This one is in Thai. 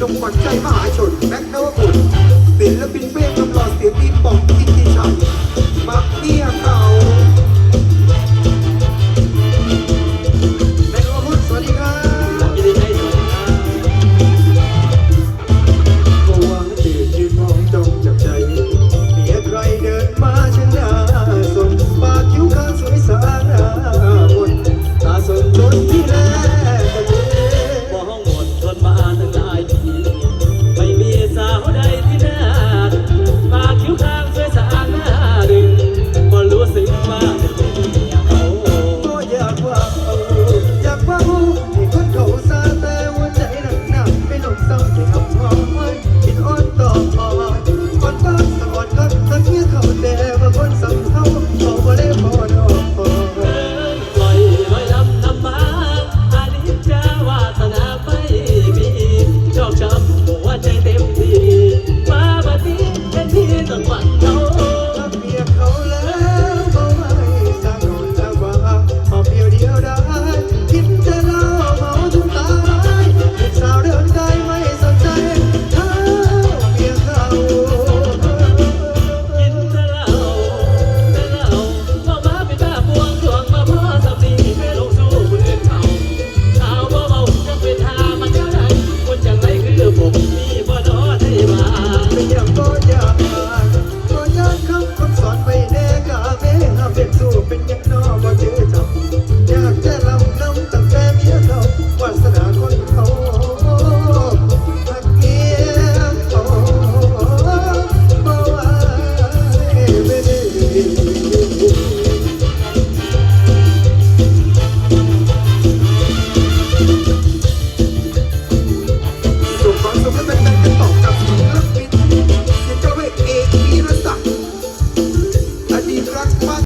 ดมควันใจมหาชนแม็กนวบุตรศิลปินเวงกำลัอเสียงปีปอง